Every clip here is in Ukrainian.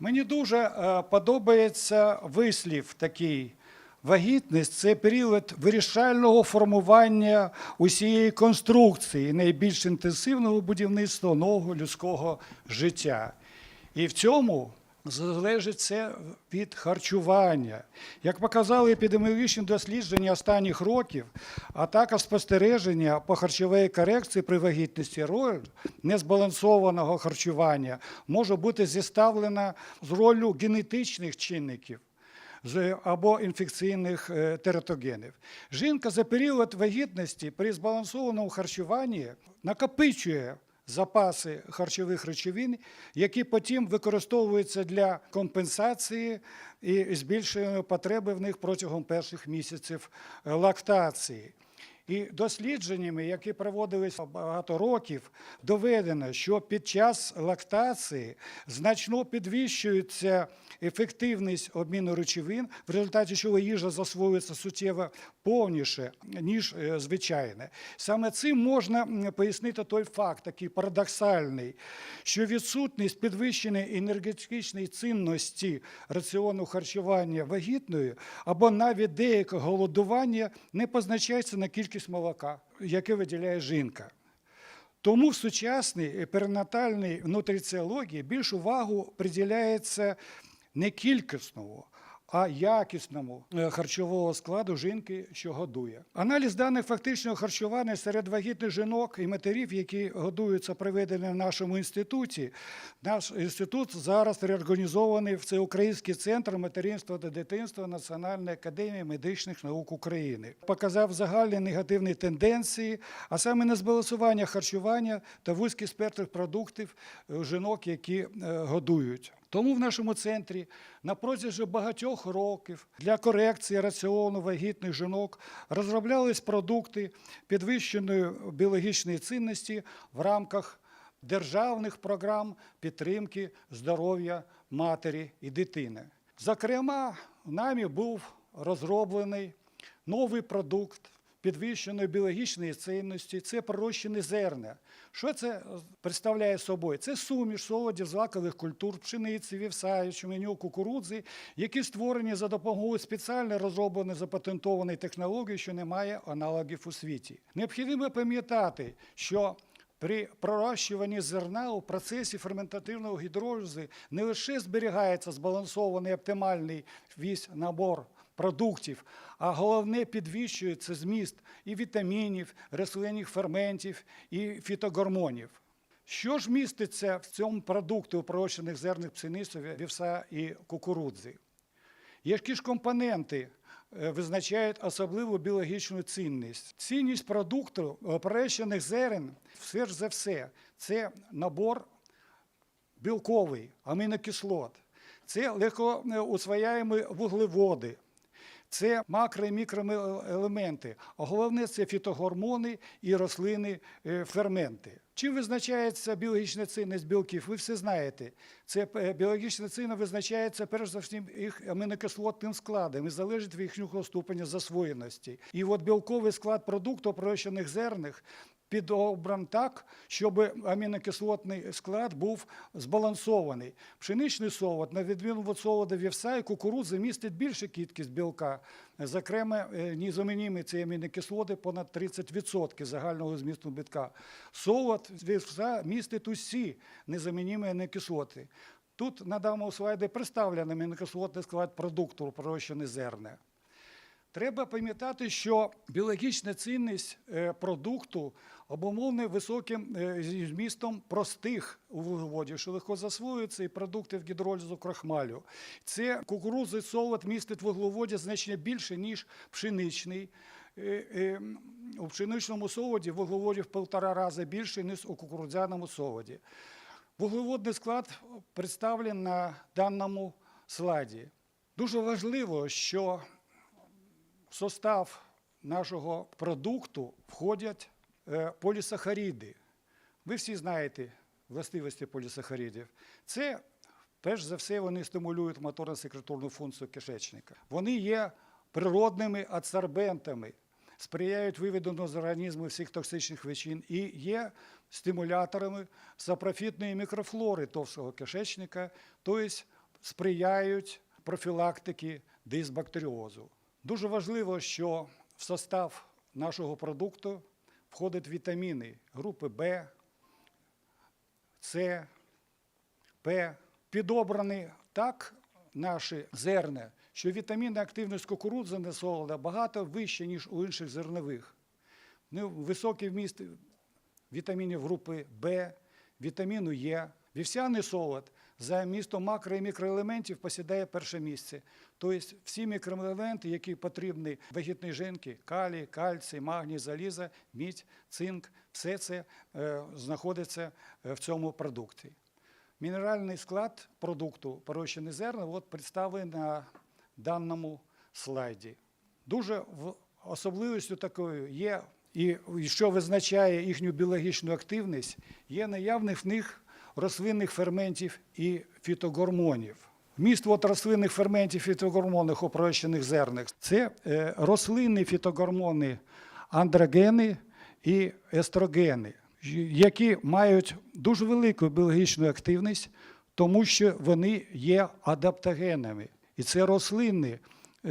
Мені дуже е, подобається вислів такий. Вагітність це період вирішального формування усієї конструкції, найбільш інтенсивного будівництва нового людського життя. І в цьому залежить це від харчування. Як показали епідеміологічні дослідження останніх років, а також спостереження по харчовій корекції при вагітності роль незбалансованого харчування може бути зіставлена з роллю генетичних чинників або інфекційних е, тератогенів. Жінка за період вагітності при збалансованому харчуванні накопичує запаси харчових речовин, які потім використовуються для компенсації і збільшення потреби в них протягом перших місяців е, лактації. І дослідженнями, які проводились багато років, доведено, що під час лактації значно підвищується ефективність обміну речовин, в результаті чого їжа засвоюється суттєво повніше, ніж е, звичайне. Саме цим можна пояснити той факт, такий парадоксальний, що відсутність підвищеної енергетичної цінності раціону харчування вагітною або навіть деякого голодування не позначається на кількість молока, яке виділяє жінка. Тому в сучасній перинатальній нутриціології більш увагу приділяється не кількісному, а якісному е, харчового складу жінки, що годує. Аналіз даних фактичного харчування серед вагітних жінок і матерів, які годуються, проведений в нашому інституті. Наш інститут зараз реорганізований в Всеукраїнський центр материнства та дитинства Національної академії медичних наук України. Показав загальні негативні тенденції, а саме незбалансування харчування та вузький спектр продуктів жінок, які е, годують. Тому в нашому центрі на протязі багатьох років для корекції раціону вагітних жінок розроблялись продукти підвищеної біологічної цінності в рамках державних програм підтримки здоров'я матері і дитини. Зокрема, нами був розроблений новий продукт підвищеної біологічної цінності це пророщені зерна. Що це представляє собою? Це суміш солодів злакових культур, пшениці, вівса, ячменю, кукурудзи, які створені за допомогою спеціально розробленої запатентованої технології, що не має аналогів у світі. Необхідно пам'ятати, що при пророщуванні зерна у процесі ферментативного гідролізи не лише зберігається збалансований оптимальний весь набор продуктів, а головне підвищується зміст і вітамінів, рослинних ферментів, і фітогормонів. Що ж міститься в цьому продукті у пророщених зерних пшениці, вівса і кукурудзи? Які ж компоненти е, визначають особливу біологічну цінність? Цінність продукту е, пророщених зерен, все ж за все, це набор білковий, амінокислот, це легкоусвояємі вуглеводи, це макро і мікроелементи, а головне це фітогормони і рослини е, ферменти. Чим визначається біологічна цінність білків? Ви все знаєте. Це е, біологічна цінність визначається перш за всім їх амінокислотним складом і залежить від їхнього ступеня засвоєності. І от білковий склад продукту пророщених зерних підобран так, щоб амінокислотний склад був збалансований. Пшеничний солод, на відміну від солода вівса і кукурудзи, містить більшу кількість білка. Зокрема, е, нізамінімі ці амінокислоти понад 30% загального змісту бітка. Солод вівса містить усі незамінімі амінокислоти. Тут на даному слайді представлений амінокислотний склад продукту пророщені зерна. Треба пам'ятати, що біологічна цінність е, продукту обумовлена високим е, змістом простих вуглеводів, що легко засвоюються, і продуктів гідролізу крахмалю. Це кукурудзий солод містить вуглеводів значно більше, ніж пшеничний. Е, е, У пшеничному солоді вуглеводів в півтора рази більше, ніж у кукурудзяному солоді. Вуглеводний склад представлений на даному слайді. Дуже важливо, що в состав нашого продукту входять полісахаріди. Ви всі знаєте властивості полісахаридів. Це, перш за все, вони стимулюють моторно-секреторну функцію кишечника. Вони є природними адсорбентами, сприяють виведенню з організму всіх токсичних речовин і є стимуляторами сапрофітної мікрофлори товстого кишечника, тобто сприяють профілактики дисбактеріозу. Дуже важливо, що в состав нашого продукту входять вітаміни групи В, С, П. Підобрані так наші зерна, що вітамінна активність кукурудзяного солода багато вища, ніж у інших зернових. Ну, високий вміст вітамінів групи В, вітаміну Е. Вівсяний солод за містом макро і мікроелементів посідає перше місце. Тобто всі мікроелементи, які потрібні вагітній жінці, калій, кальцій, магній, заліза, мідь, цинк, все це е, знаходиться е, в цьому продукті. Мінеральний склад продукту порощені зерна от представлений на даному слайді. Дуже особливістю такою є, і що визначає їхню біологічну активність, є наявних в них рослинних ферментів і фітогормонів. Вміст от рослинних ферментів фітогормонів у пророщених зернах це е, рослинні фітогормони андрогени і естрогени, які мають дуже велику біологічну активність, тому що вони є адаптогенами. І це рослинні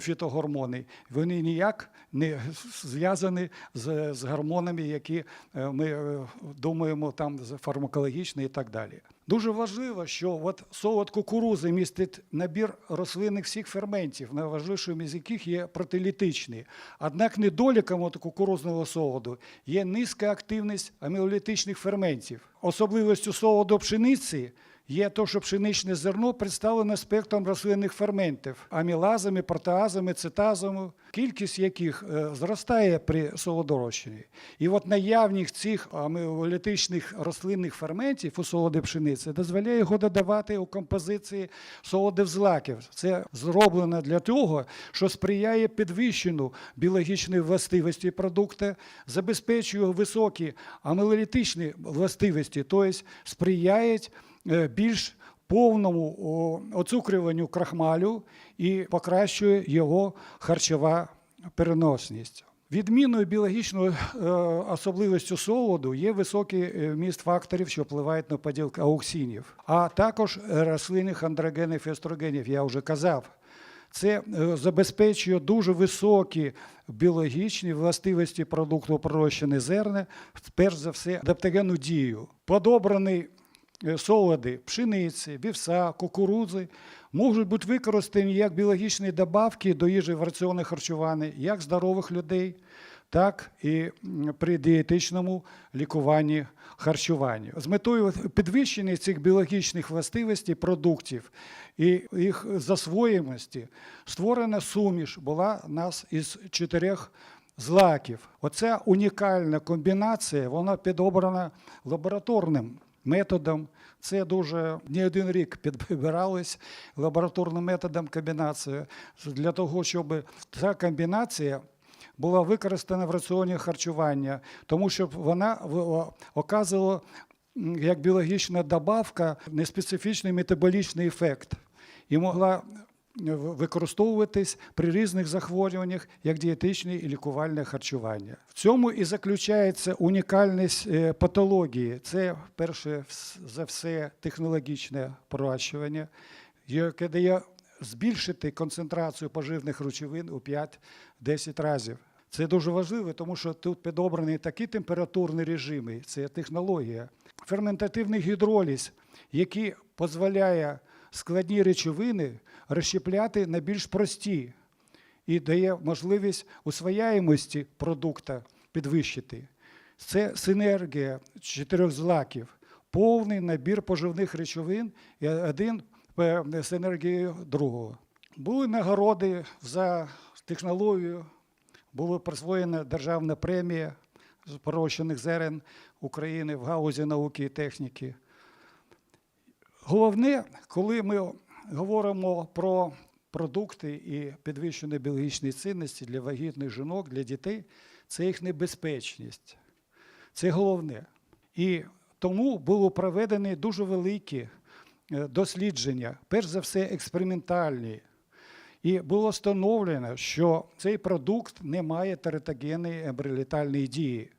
фітогормони. Вони ніяк не зв'язані з, з гормонами, які е, ми е, думаємо там фармакологічні і так далі. Дуже важливо, що от солод кукурузи містить набір рослинних всіх ферментів, найважливішим із яких є протилітичні. Однак недоліком от кукурузного солоду є низька активність амілолітичних ферментів. Особливістю солоду пшениці є те, що пшеничне зерно представлене спектром рослинних ферментів амілазами, протеазами, цитазами, кількість яких е, зростає при солодорощенні. І от наявність цих амілолітичних рослинних ферментів у солоді пшениці дозволяє його додавати у композиції солодів злаків. Це зроблено для того, що сприяє підвищенню біологічної властивості продукту, забезпечує високі амілолітичні властивості, тобто сприяють більш повному оцукрюванню крахмалю і покращує його харчова переносність. Відмінною біологічною е, особливістю солоду є високий е, вміст факторів, що впливають на поділ ауксинів, а також е, рослинних андрогенів і естрогенів, я вже казав. Це е, забезпечує дуже високі біологічні властивості продукту пророщені зерна, перш за все, адаптогенну дію. Подобраний е, солоди пшениці, вівса, кукурудзи можуть бути використані як біологічні добавки до їжі в раціони харчування як здорових людей, так і при дієтичному лікуванні харчуванні. З метою підвищення цих біологічних властивостей продуктів і їх засвоємості створена суміш була нас із чотирьох злаків. Оця унікальна комбінація, вона підобрана лабораторним методом. Це дуже не один рік підбиралось лабораторним методом комбінації для того, щоб ця комбінація була використана в раціоні харчування, тому що вона оказувала як біологічна добавка неспецифічний метаболічний ефект і могла використовуватись при різних захворюваннях як дієтичне і лікувальне харчування. В цьому і заключається унікальність е, патології. Це перше за все технологічне пророщування, яке дає збільшити концентрацію поживних речовин у 5-10 разів. Це дуже важливо, тому що тут підобрані такі температурні режими, це технологія. Ферментативний гідроліз, який дозволяє складні речовини розщепляти на більш прості і дає можливість усвояємості продукту підвищити. Це синергія чотирьох злаків, повний набір поживних речовин і один е, з енергією другого. Були нагороди за технологію, була присвоєна державна премія з пророщених зерен України в галузі науки і техніки. Головне, коли ми говоримо про продукти і підвищені біологічні цінності для вагітних жінок, для дітей, це їх небезпечність. Це головне. І тому було проведені дуже великі е, дослідження, перш за все, експериментальні. І було встановлено, що цей продукт не має тератогенної ембріолітальної дії.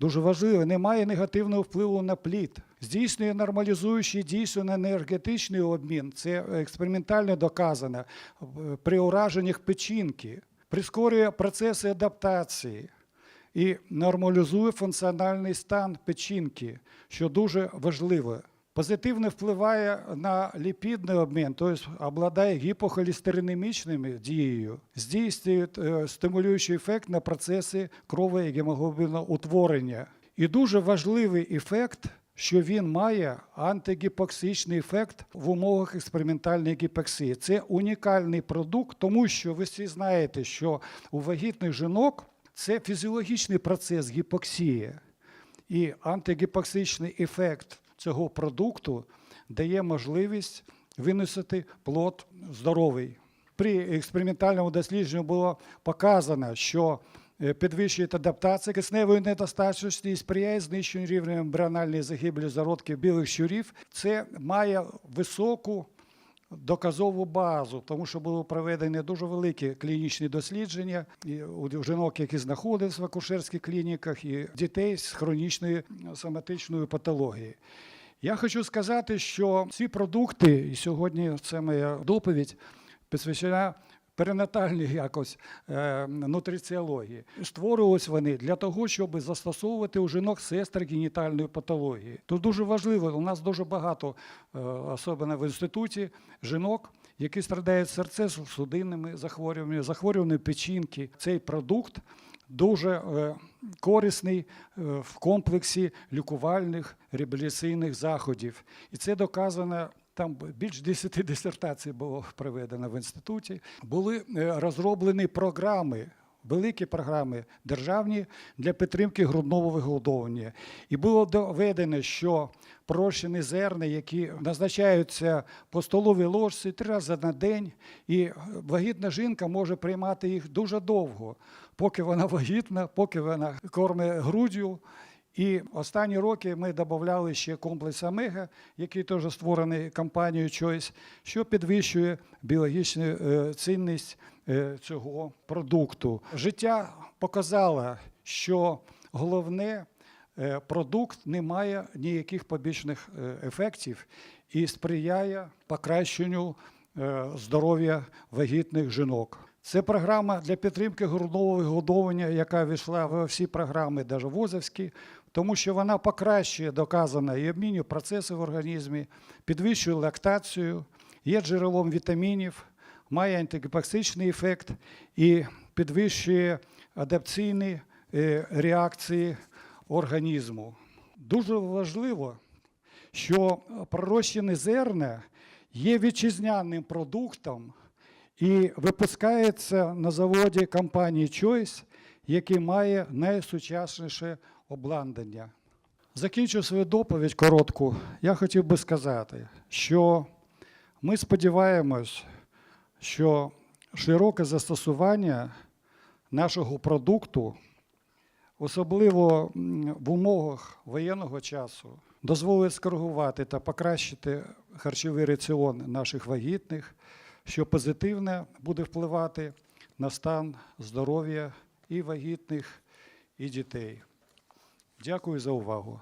Дуже важливе, не має негативного впливу на плід. Здійснює нормалізуючий дійсно на енергетичний обмін. Це експериментально доказано е, при ураженнях печінки, прискорює процеси адаптації і нормалізує функціональний стан печінки, що дуже важливо. Позитивно впливає на ліпідний обмін, тобто обладає гіпохолестеринемічною дією, здійснює е, стимулюючий ефект на процеси крові і гемоглобіноутворення. І дуже важливий ефект, що він має антигіпоксичний ефект в умовах експериментальної гіпоксії. Це унікальний продукт, тому що ви всі знаєте, що у вагітних жінок це фізіологічний процес гіпоксії. І антигіпоксичний ефект цього продукту дає можливість виносити плод здоровий. При експериментальному дослідженні було показано, що е, підвищує адаптацію кисневої недостатності і сприяє знищенню рівня ембріональної загибелі зародків білих щурів. Це має високу доказову базу, тому що були проведені дуже великі клінічні дослідження і у жінок, які знаходились в акушерських клініках, і дітей з хронічною соматичною патологією. Я хочу сказати, що ці продукти, і сьогодні це моя доповідь, посвячена перинатальній якось е, нутриціології. Створювались вони для того, щоб застосовувати у жінок з естрогенітальною патологією. Тут дуже важливо, у нас дуже багато, е, особливо в інституті, жінок, які страдають серцево-судинними захворюваннями, захворюваннями печінки. Цей продукт дуже е, корисний в комплексі лікувальних реабілітаційних заходів. І це доказано. Там більш 10 дисертацій було проведено в інституті. Були е, розроблені програми, великі програми державні для підтримки грудного вигодовування. І було доведено, що прощені зерна, які назначаються по столовій ложці три рази на день, і вагітна жінка може приймати їх дуже довго, поки вона вагітна, поки вона кормить груддю. І останні роки ми додавали ще комплекс Омега, який теж створений компанією Choice, що підвищує біологічну е, цінність е, цього продукту. Життя показало, що головне е, продукт не має ніяких побічних ефектів і сприяє покращенню здоров'я вагітних жінок. Це програма для підтримки грудного вигодовування, яка війшла в всі програми, навіть вузовські, тому що вона покращує доказано і обмінює процеси в організмі, підвищує лактацію, є джерелом вітамінів, має антигіпоксичний ефект і підвищує адапційні е, реакції організму. Дуже важливо, що пророщені зерна є вітчизняним продуктом і випускається на заводі компанії Choice, який має найсучасніше обладнання. Закінчу свою доповідь коротку. Я хотів би сказати, що ми сподіваємось, що широке застосування нашого продукту, особливо в умовах воєнного часу, дозволить скоригувати та покращити харчовий раціон наших вагітних, що позитивно буде впливати на стан здоров'я і вагітних, і дітей. Дякую за увагу.